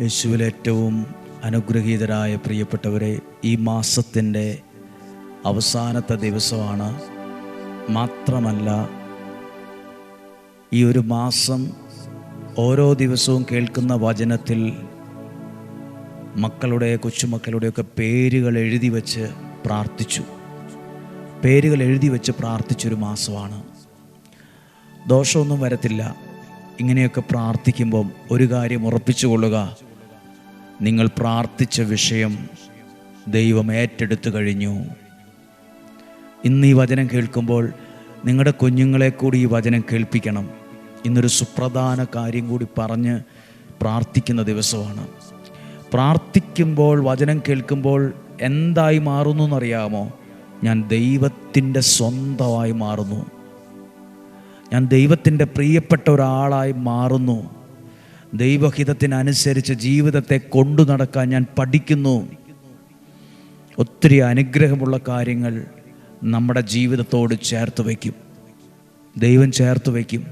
യേശുവിൽ ഏറ്റവും അനുഗ്രഹീതരായ പ്രിയപ്പെട്ടവരെ ഈ മാസത്തിന്റെ അവസാനത്തെ ദിവസമാണ്. മാത്രമല്ല ഈ ഒരു മാസം ഓരോ ദിവസവും കേൾക്കുന്ന വചനത്തിൽ മക്കളുടെ കൊച്ചുമക്കളുടെയൊക്കെ പേരുകൾ എഴുതി വച്ച് പ്രാർത്ഥിച്ചു. പേരുകൾ എഴുതി വെച്ച് പ്രാർത്ഥിച്ചൊരു മാസമാണ്. ദോഷമൊന്നും വരത്തില്ല. ഇങ്ങനെയൊക്കെ പ്രാർത്ഥിക്കുമ്പം ഒരു കാര്യം ഉറപ്പിച്ചു കൊള്ളുക. നിങ്ങൾ പ്രാർത്ഥിച്ച വിഷയം ദൈവം ഏറ്റെടുത്തു കഴിഞ്ഞു. ഇന്ന് ഈ വചനം കേൾക്കുമ്പോൾ നിങ്ങളുടെ കുഞ്ഞുങ്ങളെ കൂടി ഈ വചനം കേൾപ്പിക്കണം. ഇന്നൊരു സുപ്രധാന കാര്യം കൂടി പറഞ്ഞ് പ്രാർത്ഥിക്കുന്ന ദിവസമാണ്. പ്രാർത്ഥിക്കുമ്പോൾ വചനം കേൾക്കുമ്പോൾ എന്തായി മാറുന്നു എന്നറിയാമോ? ഞാൻ ദൈവത്തിന്റെ സ്വന്തമായി മാറുന്നു. ഞാൻ ദൈവത്തിന്റെ പ്രിയപ്പെട്ട ഒരാളായി മാറുന്നു. ദൈവഹിതത്തിനനുസരിച്ച് ജീവിതത്തെ കൊണ്ടു നടക്കാൻ ഞാൻ പഠിക്കുന്നു. ഒത്തിരി അനുഗ്രഹമുള്ള കാര്യങ്ങൾ നമ്മുടെ ജീവിതത്തോട് ചേർത്ത് വയ്ക്കും. ദൈവം ചേർത്ത് വയ്ക്കും.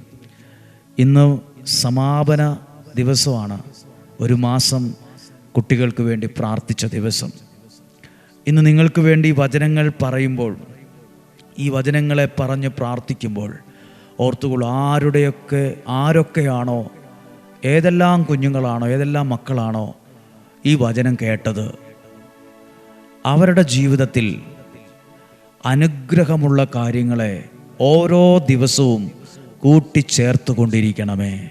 ഇന്ന് സമാപന ദിവസമാണ്. ഒരു മാസം കുട്ടികൾക്ക് വേണ്ടി പ്രാർത്ഥിച്ച ദിവസം. ഇന്ന് നിങ്ങൾക്ക് വേണ്ടി വചനങ്ങൾ പറയുമ്പോൾ ഈ വചനങ്ങളെ പറഞ്ഞ് പ്രാർത്ഥിക്കുമ്പോൾ ഓർത്തുകൊള്ളു ആരുടെയൊക്കെ ആരൊക്കെയാണോ ഏതെല്ലാം കുഞ്ഞുങ്ങളാണോ ഏതെല്ലാം മക്കളാണോ ഈ വചനം കേട്ടത്? അവരുടെ ജീവിതത്തിൽ അനുഗ്രഹമുള്ള കാര്യങ്ങളെ ഓരോ ദിവസവും കൂട്ടിച്ചേർത്ത് കൊണ്ടിരിക്കണമേ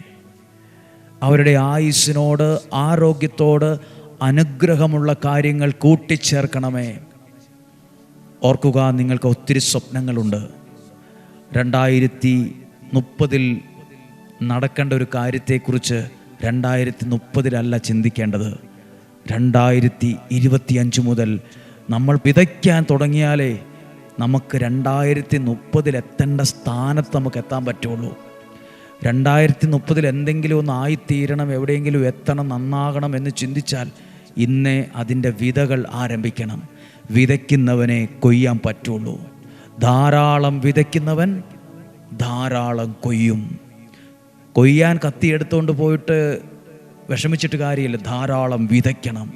അവരുടെ ആയുസ്സിനോട് ആരോഗ്യത്തോട് അനുഗ്രഹമുള്ള കാര്യങ്ങൾ കൂട്ടിച്ചേർക്കണമേ. ഓർക്കുക നിങ്ങൾക്ക് ഒത്തിരി സ്വപ്നങ്ങളുണ്ട്. രണ്ടായിരത്തി മുപ്പതിൽ നടക്കേണ്ട ഒരു കാര്യത്തെക്കുറിച്ച് രണ്ടായിരത്തി മുപ്പതിലല്ല ചിന്തിക്കേണ്ടത്. രണ്ടായിരത്തി ഇരുപത്തിയഞ്ച് മുതൽ നമ്മൾ വിതയ്ക്കാൻ തുടങ്ങിയാലേ നമുക്ക് രണ്ടായിരത്തി മുപ്പതിൽ എത്തേണ്ട സ്ഥാനത്ത് നമുക്ക് എത്താൻ പറ്റുള്ളൂ. രണ്ടായിരത്തി മുപ്പതിൽ എന്തെങ്കിലും ഒന്ന് ആയിത്തീരണം എവിടെയെങ്കിലും എത്തണം നന്നാകണം എന്ന് ചിന്തിച്ചാൽ ഇന്നേ അതിന്റെ വിതകൾ ആരംഭിക്കണം. വിതയ്ക്കുന്നവനെ കൊയ്യാൻ പറ്റുള്ളൂ. ധാരാളം വിതയ്ക്കുന്നവൻ ധാരാളം കൊയ്യും. കൊയ്യാൻ കത്തിയെടുത്തുകൊണ്ട് പോയിട്ട് വിഷമിച്ചിട്ട് കാര്യമില്ല. ധാരാളം വിതയ്ക്കണം.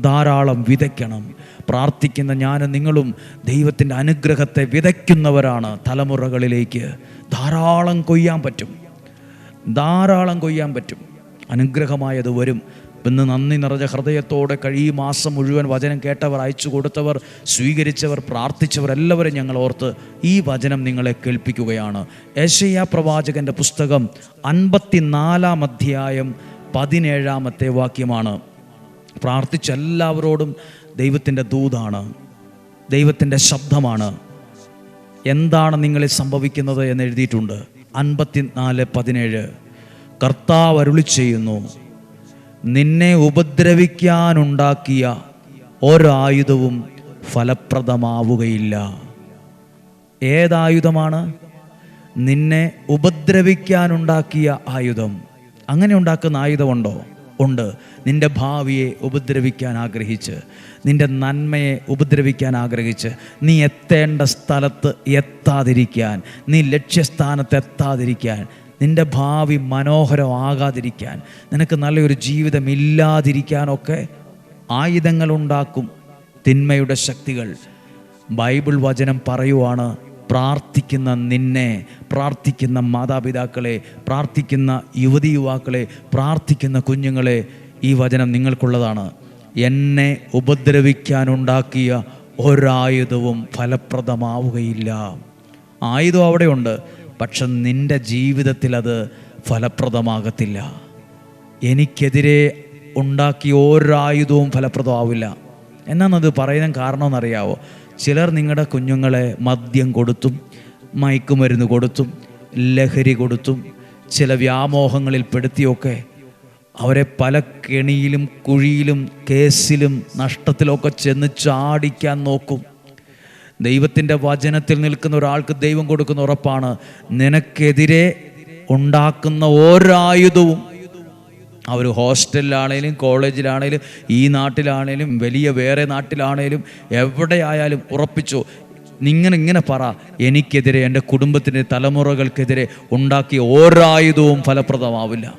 ധാരാളം വിതയ്ക്കണം. പ്രാർത്ഥിക്കുന്ന ഞാനും നിങ്ങളും ദൈവത്തിന്റെ അനുഗ്രഹത്തെ വിതയ്ക്കുന്നവരാണ് തലമുറകളിലേക്ക്. ധാരാളം കൊയ്യാൻ പറ്റും. ധാരാളം കൊയ്യാൻ പറ്റും. അനുഗ്രഹമായത് വരും. ഇന്ന് നന്ദി നിറഞ്ഞ ഹൃദയത്തോടെ കഴി മാസം മുഴുവൻ വചനം കേട്ടവർ അയച്ചു കൊടുത്തവർ സ്വീകരിച്ചവർ പ്രാർത്ഥിച്ചവർ എല്ലാവരും ഞങ്ങൾ ഓർത്ത് ഈ വചനം നിങ്ങളെ കേൾപ്പിക്കുകയാണ്. ഏഷ്യ പ്രവാചകന്റെ പുസ്തകം അൻപത്തിനാലാം അധ്യായം പതിനേഴാമത്തെ വാക്യമാണ്. പ്രാർത്ഥിച്ച എല്ലാവരോടും ദൈവത്തിന്റെ ദൂതാണ് ദൈവത്തിന്റെ ശബ്ദമാണ്. എന്താണ് നിങ്ങളിൽ സംഭവിക്കുന്നത് എന്ന് എഴുതിയിട്ടുണ്ട്. അൻപത്തിനാല് പതിനേഴ്. കർത്താവ് അരുളി ചെയ്യുന്നു നിന്നെ ഉപദ്രവിക്കാനുണ്ടാക്കിയ ഒരായുധവും ഫലപ്രദമാവുകയില്ല. ഏതായുധമാണ്? നിന്നെ ഉപദ്രവിക്കാനുണ്ടാക്കിയ ആയുധം. അങ്ങനെ ഉണ്ടാക്കുന്ന ആയുധമുണ്ടോ? ഉണ്ട്. നിന്റെ ഭാവിയെ ഉപദ്രവിക്കാൻ ആഗ്രഹിച്ച് നിന്റെ നന്മയെ ഉപദ്രവിക്കാൻ ആഗ്രഹിച്ച് നീ എത്തേണ്ട സ്ഥലത്ത് എത്താതിരിക്കാൻ നീ ലക്ഷ്യസ്ഥാനത്ത് എത്താതിരിക്കാൻ നിന്റെ ഭാവി മനോഹരമാകാതിരിക്കാൻ നിനക്ക് നല്ലൊരു ജീവിതം ഇല്ലാതിരിക്കാനൊക്കെ ആയുധങ്ങൾ ഉണ്ടാക്കും തിന്മയുടെ ശക്തികൾ. ബൈബിൾ വചനം പറയുവാണ് പ്രാർത്ഥിക്കുന്ന നിന്നെ പ്രാർത്ഥിക്കുന്ന മാതാപിതാക്കളെ പ്രാർത്ഥിക്കുന്ന യുവതി യുവാക്കളെ പ്രാർത്ഥിക്കുന്ന കുഞ്ഞുങ്ങളെ ഈ വചനം നിങ്ങൾക്കുള്ളതാണ്. എന്നെ ഉപദ്രവിക്കാനുണ്ടാക്കിയ ഒരായുധവും ഫലപ്രദമാവുകയില്ല. ആയുധം അവിടെയുണ്ട്. പക്ഷെ നിന്റെ ജീവിതത്തിൽ അത് ഫലപ്രദമാകത്തില്ല. എനിക്കെതിരെ ഉണ്ടാക്കിയ ഒരായുധവും ഫലപ്രദമാവില്ല. എന്നാണത് പറയുന്ന കാരണമെന്നറിയാവോ? ചിലർ നിങ്ങളുടെ കുഞ്ഞുങ്ങളെ മദ്യം കൊടുത്തും മയക്കുമരുന്ന് കൊടുത്തും ലഹരി കൊടുത്തും ചില വ്യാമോഹങ്ങളിൽ പെടുത്തിയൊക്കെ അവരെ പല കെണിയിലും കുഴിയിലും കേസിലും നഷ്ടത്തിലൊക്കെ ചെന്ന് ചാടിക്കാൻ നോക്കും. ദൈവത്തിന്റെ വചനത്തിൽ നിൽക്കുന്ന ഒരാൾക്ക് ദൈവം കൊടുക്കുന്ന ഉറപ്പാണ് നിനക്കെതിരെ ഉണ്ടാക്കുന്ന ഒരായുധവും അവർ ഹോസ്റ്റലിലാണേലും കോളേജിലാണേലും ഈ നാട്ടിലാണേലും വലിയ വേറെ നാട്ടിലാണേലും എവിടെയായാലും ഉറപ്പിച്ചു. നിങ്ങനെ ഇങ്ങനെ പറ എനിക്കെതിരെ എന്റെ കുടുംബത്തിന്റെ തലമുറകൾക്കെതിരെ ഉണ്ടാക്കിയ ഒരായുധവും ഫലപ്രദമാവില്ല.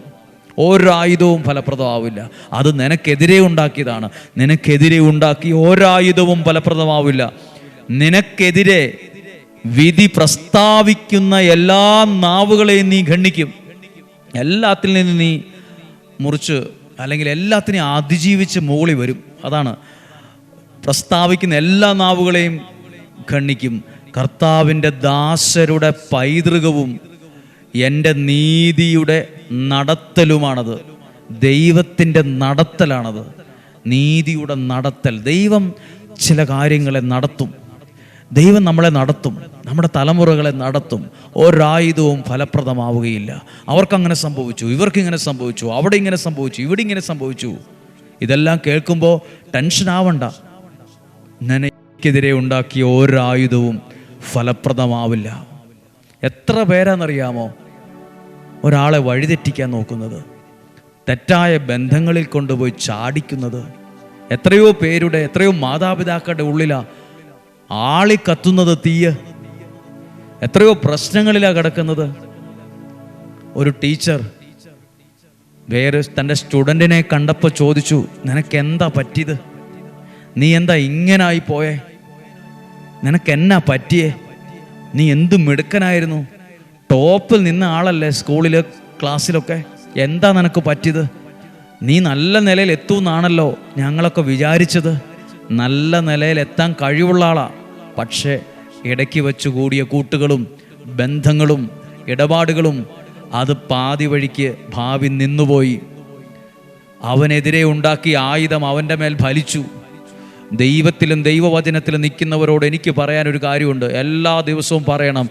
ഒരായുധവും ഫലപ്രദമാവില്ല. അത് നിനക്കെതിരെ ഉണ്ടാക്കിയതാണ്. നിനക്കെതിരെ ഉണ്ടാക്കി ഒരായുധവും ഫലപ്രദമാവില്ല. നിനക്കെതിരെ വിധി പ്രസ്താവിക്കുന്ന എല്ലാ നാവുകളെയും നീ ഖണ്ഡിക്കും. എല്ലാത്തിൽ നിന്ന് നീ മുറിച്ച് അല്ലെങ്കിൽ എല്ലാത്തിനെയും അതിജീവിച്ച് മുകളിൽ വരും. അതാണ് പ്രസ്താവിക്കുന്ന എല്ലാ നാവുകളെയും ഖണ്ഡിക്കും. കർത്താവിന്റെ ദാസരുടെ പൈതൃകവും എന്റെ നീതിയുടെ നടത്തലുമാണത്. ദൈവത്തിന്റെ നടത്തലാണത്. നീതിയുടെ നടത്തൽ. ദൈവം ചില കാര്യങ്ങളെ നടത്തും. ദൈവം നമ്മളെ നടത്തും. നമ്മുടെ തലമുറകളെ നടത്തും. ഒരായുധവും ഫലപ്രദമാവുകയില്ല. അവർക്കങ്ങനെ സംഭവിച്ചു ഇവർക്കിങ്ങനെ സംഭവിച്ചു അവിടെ ഇങ്ങനെ സംഭവിച്ചു ഇവിടെ ഇങ്ങനെ സംഭവിച്ചു. ഇതെല്ലാം കേൾക്കുമ്പോൾ ടെൻഷൻ ആവണ്ട. നനയ്ക്കെതിരെ ഉണ്ടാക്കിയ ഒരായുധവും ഫലപ്രദമാവില്ല. എത്ര പേരാണെന്നറിയാമോ? ഒരാളെ വഴിതെറ്റിക്കാൻ നോക്കുന്നത്. തെറ്റായ ബന്ധങ്ങളിൽ കൊണ്ടുപോയി ചാടിക്കുന്നത്. എത്രയോ പേരുടെ എത്രയോ മാതാപിതാക്കളുടെ ഉള്ളിലാ ആളി കത്തുന്നത് തീയ്. എത്രയോ പ്രശ്നങ്ങളിലാണ് കിടക്കുന്നത്. ഒരു ടീച്ചർ വേറെ തന്റെ സ്റ്റുഡന്റിനെ കണ്ടപ്പോൾ ചോദിച്ചു നിനക്ക് എന്താ പറ്റിയത്? നീ എന്താ ഇങ്ങനായി പോയേ? നിനക്ക് എന്നാ പറ്റിയേ? നീ എന്ത് മിടുക്കനായിരുന്നു? ടോപ്പിൽ നിന്ന ആളല്ലേ സ്കൂളിൽ ക്ലാസ്സിലൊക്കെ? എന്താ നിനക്ക് പറ്റിയത്? നീ നല്ല നിലയിൽ എത്തുമെന്നാണല്ലോ ഞങ്ങളൊക്കെ വിചാരിച്ചത്. നല്ല നിലയിൽ എത്താൻ കഴിവുള്ള ആളാ. പക്ഷേ ഇടയ്ക്ക് വെച്ച് കൂടിയ കൂട്ടുകളും ബന്ധങ്ങളും ഇടപാടുകളും അത് പാതി വഴിക്ക് ഭാവി നിന്നുപോയി. അവനെതിരെ ഉണ്ടാക്കിയ ആയുധം അവന്റെ മേൽ ഫലിച്ചു. ദൈവത്തിലും ദൈവവചനത്തിലും നിൽക്കുന്നവരോട് എനിക്ക് പറയാൻ ഒരു കാര്യമുണ്ട്. എല്ലാ ദിവസവും പറയണം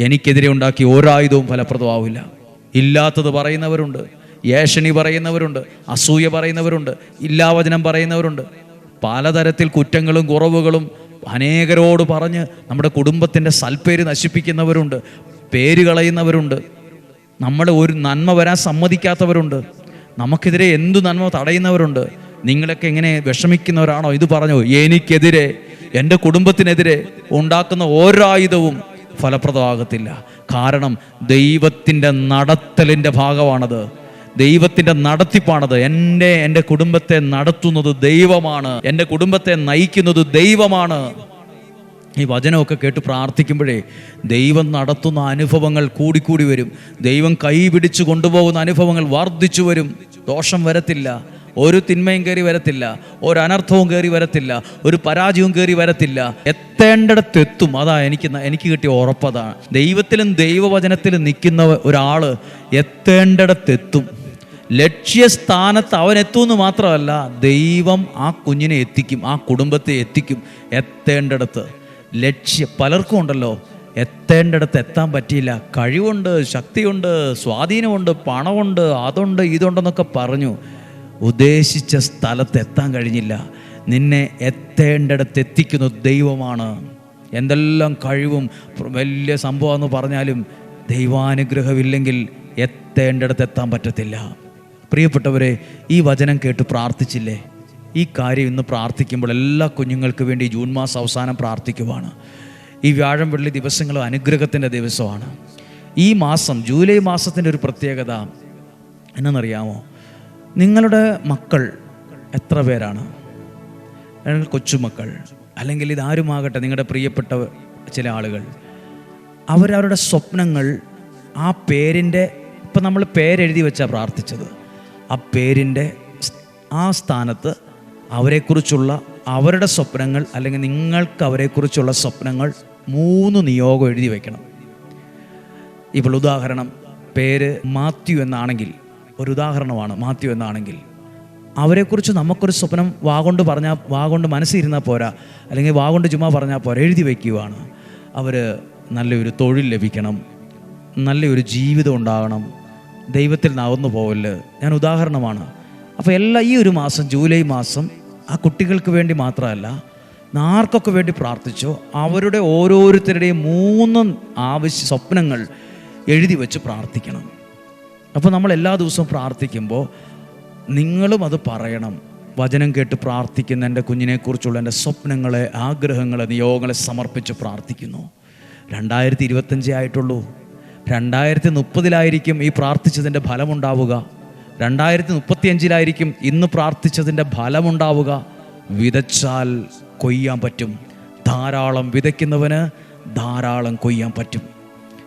എനിക്കെതിരെ ഉണ്ടാക്കിയ ഒരായുധവും ഫലപ്രദമാവില്ല. ഇല്ലാത്തത് പറയുന്നവരുണ്ട് ഏഷണി പറയുന്നവരുണ്ട് അസൂയ പറയുന്നവരുണ്ട് ഇല്ലാവചനം പറയുന്നവരുണ്ട്. പലതരത്തിൽ കുറ്റങ്ങളും കുറവുകളും അനേകരോട് പറഞ്ഞ് നമ്മുടെ കുടുംബത്തിന്റെ സൽപ്പേര് നശിപ്പിക്കുന്നവരുണ്ട് പേര് കളയുന്നവരുണ്ട് നമ്മളെ ഒരു നന്മ വരാൻ സമ്മതിക്കാത്തവരുണ്ട് നമുക്കെതിരെ എന്തു നന്മ തടയുന്നവരുണ്ട് നിങ്ങളൊക്കെ എങ്ങനെ വിഷമിക്കുന്നവരാണോ? ഇത് പറഞ്ഞു എനിക്കെതിരെ എന്റെ കുടുംബത്തിനെതിരെ ഉണ്ടാക്കുന്ന ഓരായുധവും ഫലപ്രദമാകത്തില്ല. കാരണം ദൈവത്തിന്റെ നടത്തലിന്റെ ഭാഗമാണത്. ദൈവത്തിന്റെ നടത്തിപ്പാണത്. എന്റെ എന്റെ കുടുംബത്തെ നടത്തുന്നത് ദൈവമാണ്. എന്റെ കുടുംബത്തെ നയിക്കുന്നത് ദൈവമാണ്. ഈ വചനമൊക്കെ കേട്ട് പ്രാർത്ഥിക്കുമ്പോഴേ ദൈവം നടത്തുന്ന അനുഭവങ്ങൾ കൂടിക്കൂടി വരും. ദൈവം കൈ പിടിച്ചു കൊണ്ടുപോകുന്ന അനുഭവങ്ങൾ വർദ്ധിച്ചു വരും. ദോഷം വരത്തില്ല. ഒരു തിന്മയും കയറി വരത്തില്ല. ഒരു അനർത്ഥവും കയറി വരത്തില്ല. ഒരു പരാജയവും കയറി വരത്തില്ല. എത്തേണ്ടിടത്ത് എത്തും. അതാ എനിക്ക് എനിക്ക് കിട്ടിയ ഉറപ്പതാണ് ദൈവത്തിലും ദൈവവചനത്തിലും നിൽക്കുന്ന ഒരാൾ എത്തേണ്ടിടത്ത് എത്തും. ലക്ഷ്യസ്ഥാനത്ത് അവൻ എത്തുമെന്ന് മാത്രമല്ല ദൈവം ആ കുഞ്ഞിനെ എത്തിക്കും ആ കുടുംബത്തെ എത്തിക്കും എത്തേണ്ടിടത്ത്. ലക്ഷ്യ പലർക്കും ഉണ്ടല്ലോ എത്തേണ്ടിടത്ത് എത്താൻ പറ്റിയില്ല. കഴിവുണ്ട് ശക്തിയുണ്ട് സ്വാധീനമുണ്ട് പണമുണ്ട് അതുണ്ട് ഇതുണ്ടെന്നൊക്കെ പറഞ്ഞു ഉദ്ദേശിച്ച സ്ഥലത്ത് എത്താൻ കഴിഞ്ഞില്ല. നിന്നെ എത്തേണ്ടിടത്ത് എത്തിക്കുന്നത് ദൈവമാണ്. എന്തെല്ലാം കഴിവും വലിയ സംഭവമെന്ന് പറഞ്ഞാലും ദൈവാനുഗ്രഹമില്ലെങ്കിൽ എത്തേണ്ടിടത്ത് എത്താൻ പറ്റത്തില്ല. പ്രിയപ്പെട്ടവരെ ഈ വചനം കേട്ട് പ്രാർത്ഥിച്ചില്ലേ? ഈ കാര്യം ഇന്ന് പ്രാർത്ഥിക്കുമ്പോൾ എല്ലാ കുഞ്ഞുങ്ങൾക്ക് വേണ്ടി ജൂൺ മാസം അവസാനം പ്രാർത്ഥിക്കുവാണ്. ഈ വ്യാഴം വെള്ളി ദിവസങ്ങൾ അനുഗ്രഹത്തിന്റെ ദിവസമാണ്. ഈ മാസം ജൂലൈ മാസത്തിന്റെ ഒരു പ്രത്യേകത എന്നറിയാമോ? നിങ്ങളുടെ മക്കൾ എത്ര പേരാണ്? കൊച്ചുമക്കൾ. അല്ലെങ്കിൽ ഇതാരുമാകട്ടെ നിങ്ങളുടെ പ്രിയപ്പെട്ട ചില ആളുകൾ. അവരവരുടെ സ്വപ്നങ്ങൾ ആ പേരിന്റെ ഇപ്പം നമ്മൾ പേരെഴുതി വെച്ചാണ് പ്രാർത്ഥിച്ചത്. ആ പേരിന്റെ ആ സ്ഥാനത്ത് അവരെക്കുറിച്ചുള്ള അവരുടെ സ്വപ്നങ്ങൾ അല്ലെങ്കിൽ നിങ്ങൾക്ക് അവരെക്കുറിച്ചുള്ള സ്വപ്നങ്ങൾ മൂന്ന് നിയോഗം എഴുതി വയ്ക്കണം ഇപ്പോൾ ഉദാഹരണം പേര് മാത്യു എന്നാണെങ്കിൽ ഒരു ഉദാഹരണമാണ് മാത്യു എന്നാണെങ്കിൽ അവരെക്കുറിച്ച് നമുക്കൊരു സ്വപ്നം വാഗൊണ്ട് പറഞ്ഞാൽ വാഗൊണ്ട് മനസ്സിരുന്നാൽ പോരാ അല്ലെങ്കിൽ വാഗൊണ്ട് ചുമ്മാ പറഞ്ഞാൽ പോരാ എഴുതി വയ്ക്കുവാണ് അവർ നല്ലൊരു തൊഴിൽ ലഭിക്കണം നല്ലൊരു ജീവിതം ഉണ്ടാകണം ദൈവത്തിൽ നകന്നു പോവല്ല് ഞാൻ ഉദാഹരണമാണ്. അപ്പോൾ എല്ലാ ഈ ഒരു മാസം ജൂലൈ മാസം ആ കുട്ടികൾക്ക് വേണ്ടി മാത്രമല്ല ആർക്കൊക്കെ വേണ്ടി പ്രാർത്ഥിച്ചോ അവരുടെ ഓരോരുത്തരുടെയും മൂന്ന് ആവശ്യ സ്വപ്നങ്ങൾ എഴുതി വെച്ച് പ്രാർത്ഥിക്കണം. അപ്പോൾ നമ്മൾ എല്ലാ ദിവസവും പ്രാർത്ഥിക്കുമ്പോൾ നിങ്ങളും അത് പറയണം. വചനം കേട്ട് പ്രാർത്ഥിക്കുന്ന എന്റെ കുഞ്ഞിനെക്കുറിച്ചുള്ള എന്റെ സ്വപ്നങ്ങളെ ആഗ്രഹങ്ങളെ നിയോഗങ്ങളെ സമർപ്പിച്ച് പ്രാർത്ഥിക്കുന്നു. രണ്ടായിരത്തി ഇരുപത്തഞ്ചേ ആയിട്ടുള്ളൂ. രണ്ടായിരത്തി മുപ്പതിലായിരിക്കും ഈ പ്രാർത്ഥിച്ചതിന്റെ ഫലമുണ്ടാവുക. രണ്ടായിരത്തി മുപ്പത്തിയഞ്ചിലായിരിക്കും ഇന്ന് പ്രാർത്ഥിച്ചതിന്റെ ഫലമുണ്ടാവുക. വിതച്ചാൽ കൊയ്യാൻ പറ്റും. ധാരാളം വിതയ്ക്കുന്നവന് ധാരാളം കൊയ്യാൻ പറ്റും.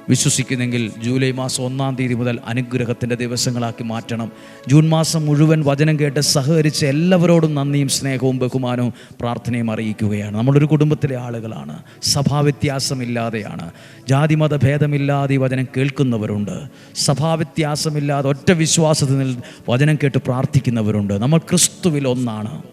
വിശ്വസിക്കുന്നെങ്കിൽ ജൂലൈ മാസം ഒന്നാം തീയതി മുതൽ അനുഗ്രഹത്തിന്റെ ദിവസങ്ങളാക്കി മാറ്റണം. ജൂൺ മാസം മുഴുവൻ വചനം കേട്ട് സഹകരിച്ച് എല്ലാവരോടും നന്ദിയും സ്നേഹവും ബഹുമാനവും പ്രാർത്ഥനയും അറിയിക്കുകയാണ്. നമ്മളൊരു കുടുംബത്തിലെ ആളുകളാണ്. സഭാവ്യത്യാസമില്ലാതെയാണ്. ജാതിമത ഭേദമില്ലാതെ വചനം കേൾക്കുന്നവരുണ്ട്. സഭാവ്യത്യാസമില്ലാതെ ഒറ്റ വിശ്വാസത്തിൽ വചനം കേട്ട് പ്രാർത്ഥിക്കുന്നവരുണ്ട്. നമ്മൾ ക്രിസ്തുവിൽ ഒന്നാണ്.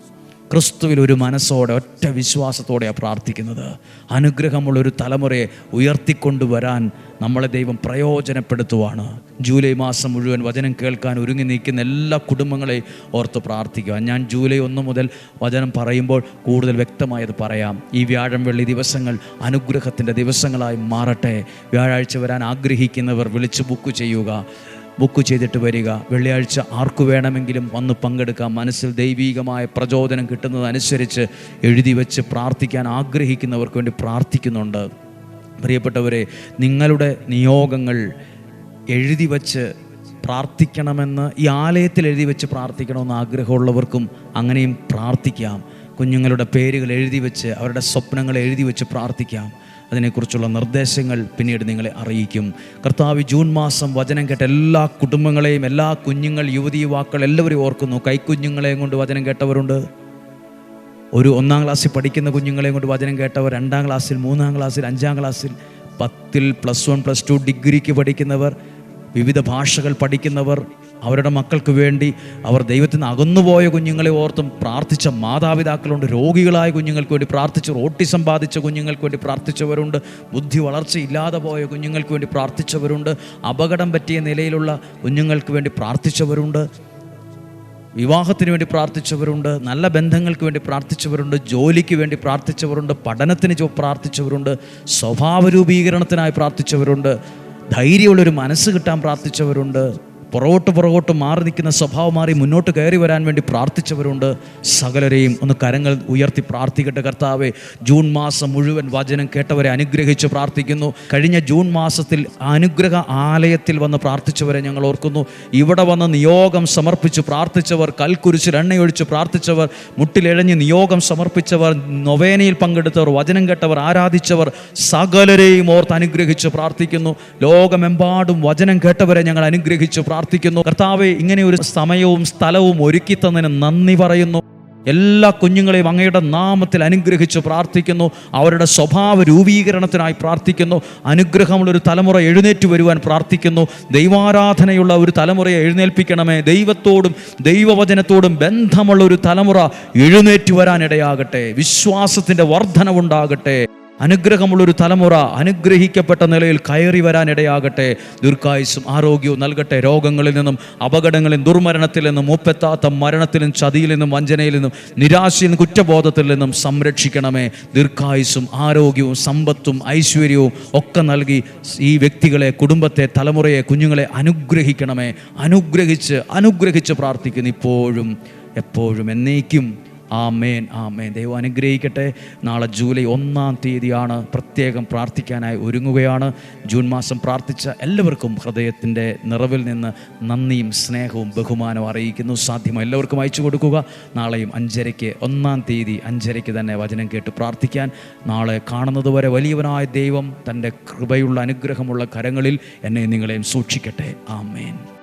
ക്രിസ്തുവിൽ ഒരു മനസ്സോടെ ഒറ്റ വിശ്വാസത്തോടെയാണ് പ്രാർത്ഥിക്കുന്നത്. അനുഗ്രഹമുള്ള ഒരു തലമുറയെ ഉയർത്തിക്കൊണ്ടുവരാൻ നമ്മളെ ദൈവം പ്രയോജനപ്പെടുത്തുവാണ്. ജൂലൈ മാസം മുഴുവൻ വചനം കേൾക്കാൻ ഒരുങ്ങി നിൽക്കുന്ന എല്ലാ കുടുംബങ്ങളെയും ഓർത്ത് പ്രാർത്ഥിക്കുക. ഞാൻ ജൂലൈ ഒന്ന് മുതൽ വചനം പറയുമ്പോൾ കൂടുതൽ വ്യക്തമായത് പറയാം. ഈ വ്യാഴം വെള്ളി ദിവസങ്ങൾ അനുഗ്രഹത്തിന്റെ ദിവസങ്ങളായി മാറട്ടെ. വ്യാഴാഴ്ച വരാൻ ആഗ്രഹിക്കുന്നവർ വിളിച്ച് ബുക്ക് ചെയ്യുക. ബുക്ക് ചെയ്തിട്ട് വരിക. വെള്ളിയാഴ്ച ആർക്കു വേണമെങ്കിലും വന്ന് പങ്കെടുക്കാം. മനസ്സിൽ ദൈവീകമായ പ്രചോദനം കിട്ടുന്നതനുസരിച്ച് എഴുതി വെച്ച് പ്രാർത്ഥിക്കാൻ ആഗ്രഹിക്കുന്നവർക്ക് വേണ്ടി പ്രാർത്ഥിക്കുന്നുണ്ട്. പ്രിയപ്പെട്ടവരെ നിങ്ങളുടെ നിയോഗങ്ങൾ എഴുതി വച്ച് പ്രാർത്ഥിക്കണമെന്ന് ഈ ആലയത്തിൽ എഴുതി വെച്ച് പ്രാർത്ഥിക്കണമെന്ന് ആഗ്രഹമുള്ളവർക്കും അങ്ങനെയും പ്രാർത്ഥിക്കാം. കുഞ്ഞുങ്ങളുടെ പേരുകൾ എഴുതി വെച്ച് അവരുടെ സ്വപ്നങ്ങൾ എഴുതി വെച്ച് പ്രാർത്ഥിക്കാം. അതിനെക്കുറിച്ചുള്ള നിർദ്ദേശങ്ങൾ പിന്നീട് നിങ്ങളെ അറിയിക്കും. കർത്താവ് ജൂൺ മാസം വചനം കേട്ട എല്ലാ കുടുംബങ്ങളെയും എല്ലാ കുഞ്ഞുങ്ങൾ യുവതി യുവാക്കൾ എല്ലാവരും ഓർക്കുന്നു. കൈക്കുഞ്ഞുങ്ങളെയും കൊണ്ട് വചനം കേട്ടവരുണ്ട്. ഒരു ഒന്നാം ക്ലാസ്സിൽ പഠിക്കുന്ന കുഞ്ഞുങ്ങളെയും കൊണ്ട് വചനം കേട്ടവർ രണ്ടാം ക്ലാസ്സിൽ മൂന്നാം ക്ലാസ്സിൽ അഞ്ചാം ക്ലാസ്സിൽ പത്തിൽ പ്ലസ് വൺ പ്ലസ് ടു ഡിഗ്രിക്ക് പഠിക്കുന്നവർ വിവിധ ഭാഷകൾ പഠിക്കുന്നവർ അവരുടെ മക്കൾക്ക് വേണ്ടി അവർ ദൈവത്തിൽ നിന്ന് അകന്നുപോയ കുഞ്ഞുങ്ങളെ ഓർത്തും പ്രാർത്ഥിച്ച മാതാപിതാക്കളുണ്ട് രോഗികളായ കുഞ്ഞുങ്ങൾക്ക് വേണ്ടി പ്രാർത്ഥിച്ചു ഓട്ടിസം ബാധിച്ച കുഞ്ഞുങ്ങൾക്ക് വേണ്ടി പ്രാർത്ഥിച്ചവരുണ്ട് ബുദ്ധി വളർച്ചയില്ലാതെ പോയ കുഞ്ഞുങ്ങൾക്ക് വേണ്ടി പ്രാർത്ഥിച്ചവരുണ്ട് അപകടം പറ്റിയ നിലയിലുള്ള കുഞ്ഞുങ്ങൾക്ക് വേണ്ടി പ്രാർത്ഥിച്ചവരുണ്ട് വിവാഹത്തിന് വേണ്ടി പ്രാർത്ഥിച്ചവരുണ്ട് നല്ല ബന്ധങ്ങൾക്ക് വേണ്ടി പ്രാർത്ഥിച്ചവരുണ്ട് ജോലിക്ക് വേണ്ടി പ്രാർത്ഥിച്ചവരുണ്ട് പഠനത്തിന് പ്രാർത്ഥിച്ചവരുണ്ട് സ്വഭാവ രൂപീകരണത്തിനായി പ്രാർത്ഥിച്ചവരുണ്ട് ധൈര്യമുള്ളൊരു മനസ്സ് കിട്ടാൻ പ്രാർത്ഥിച്ചവരുണ്ട്. പുറകോട്ട് പുറകോട്ട് മാറി നിൽക്കുന്ന സ്വഭാവം മാറി മുന്നോട്ട് കയറി വരാൻ വേണ്ടി പ്രാർത്ഥിച്ചവരുണ്ട്. സകലരെയും ഒന്ന് കരങ്ങൾ ഉയർത്തി പ്രാർത്ഥിക്കട്ടെ കർത്താവെ. ജൂൺ മാസം മുഴുവൻ വചനം കേട്ടവരെ അനുഗ്രഹിച്ച് പ്രാർത്ഥിക്കുന്നു. കഴിഞ്ഞ ജൂൺ മാസത്തിൽ അനുഗ്രഹ ആലയത്തിൽ വന്ന് പ്രാർത്ഥിച്ചവരെ ഞങ്ങൾ ഓർക്കുന്നു. ഇവിടെ വന്ന് നിയോഗം സമർപ്പിച്ച് പ്രാർത്ഥിച്ചവർ കൽക്കുരിശിൽ എണ്ണയൊഴിച്ച് പ്രാർത്ഥിച്ചവർ മുട്ടിലിഴഞ്ഞ് നിയോഗം സമർപ്പിച്ചവർ നൊവേനയിൽ പങ്കെടുത്തവർ വചനം കേട്ടവർ ആരാധിച്ചവർ സകലരെയും ഓർത്ത് അനുഗ്രഹിച്ച് പ്രാർത്ഥിക്കുന്നു. ലോകമെമ്പാടും വചനം കേട്ടവരെ ഞങ്ങൾ അനുഗ്രഹിച്ച് പ്രാർത്ഥിക്കുന്നു. കർത്താവെ ഇങ്ങനെ ഒരു സമയവും സ്ഥലവും ഒരുക്കി തന്നതിന് നന്ദി പറയുന്നു. എല്ലാ കുഞ്ഞുങ്ങളെയും അങ്ങയുടെ നാമത്തിൽ അനുഗ്രഹിച്ച് പ്രാർത്ഥിക്കുന്നു. അവരുടെ സ്വഭാവ രൂപീകരണത്തിനായി പ്രാർത്ഥിക്കുന്നു. അനുഗ്രഹമുള്ളൊരു തലമുറ എഴുന്നേറ്റ് വരുവാൻ പ്രാർത്ഥിക്കുന്നു. ദൈവാരാധനയുള്ള ഒരു തലമുറയെ എഴുന്നേൽപ്പിക്കണമേ. ദൈവത്തോടും ദൈവവചനത്തോടും ബന്ധമുള്ള ഒരു തലമുറ എഴുന്നേറ്റ് വരാനിടയാകട്ടെ. വിശ്വാസത്തിന്റെ വർധനവുണ്ടാകട്ടെ. അനുഗ്രഹമുള്ളൊരു തലമുറ അനുഗ്രഹിക്കപ്പെട്ട നിലയിൽ കയറി വരാനിടയാകട്ടെ. ദീർഘായുസും ആരോഗ്യവും നൽകട്ടെ. രോഗങ്ങളിൽ നിന്നും അപകടങ്ങളിൽ ദുർമരണത്തിൽ നിന്നും മൂപ്പെത്താത്ത മരണത്തിൽ നിന്നും ചതിയിൽ നിന്നും വഞ്ചനയിൽ നിന്നും നിരാശയിൽ നിന്നും കുറ്റബോധത്തിൽ നിന്നും സംരക്ഷിക്കണമേ. ദീർഘായുസും ആരോഗ്യവും സമ്പത്തും ഐശ്വര്യവും ഒക്കെ നൽകി ഈ വ്യക്തികളെ കുടുംബത്തെ തലമുറയെ കുഞ്ഞുങ്ങളെ അനുഗ്രഹിക്കണമേ. അനുഗ്രഹിച്ച് അനുഗ്രഹിച്ച് പ്രാർത്ഥിക്കുന്നു ഇപ്പോഴും എപ്പോഴും എന്നേക്കും. ആമേൻ ആമേൻ. ദൈവം അനുഗ്രഹിക്കട്ടെ. നാളെ ജൂലൈ ഒന്നാം തീയതിയാണ് പ്രത്യേകം പ്രാർത്ഥിക്കാനായി ഒരുങ്ങുകയാണ്. ജൂൺ മാസം പ്രാർത്ഥിച്ച എല്ലാവർക്കും ഹൃദയത്തിന്റെ നിറവിൽ നിന്ന് നന്ദിയും സ്നേഹവും ബഹുമാനവും അറിയിക്കുന്നു. സാധ്യമായി എല്ലാവർക്കും അയച്ചു കൊടുക്കുക. നാളെയും അഞ്ചരയ്ക്ക് ഒന്നാം തീയതി അഞ്ചരയ്ക്ക് തന്നെ വചനം കേട്ട് പ്രാർത്ഥിക്കാൻ. നാളെ കാണുന്നത് വരെ വലിയവനായ ദൈവം തന്റെ കൃപയുള്ള അനുഗ്രഹമുള്ള കരങ്ങളിൽ എന്നെ നിങ്ങളെയും സൂക്ഷിക്കട്ടെ. ആമേൻ.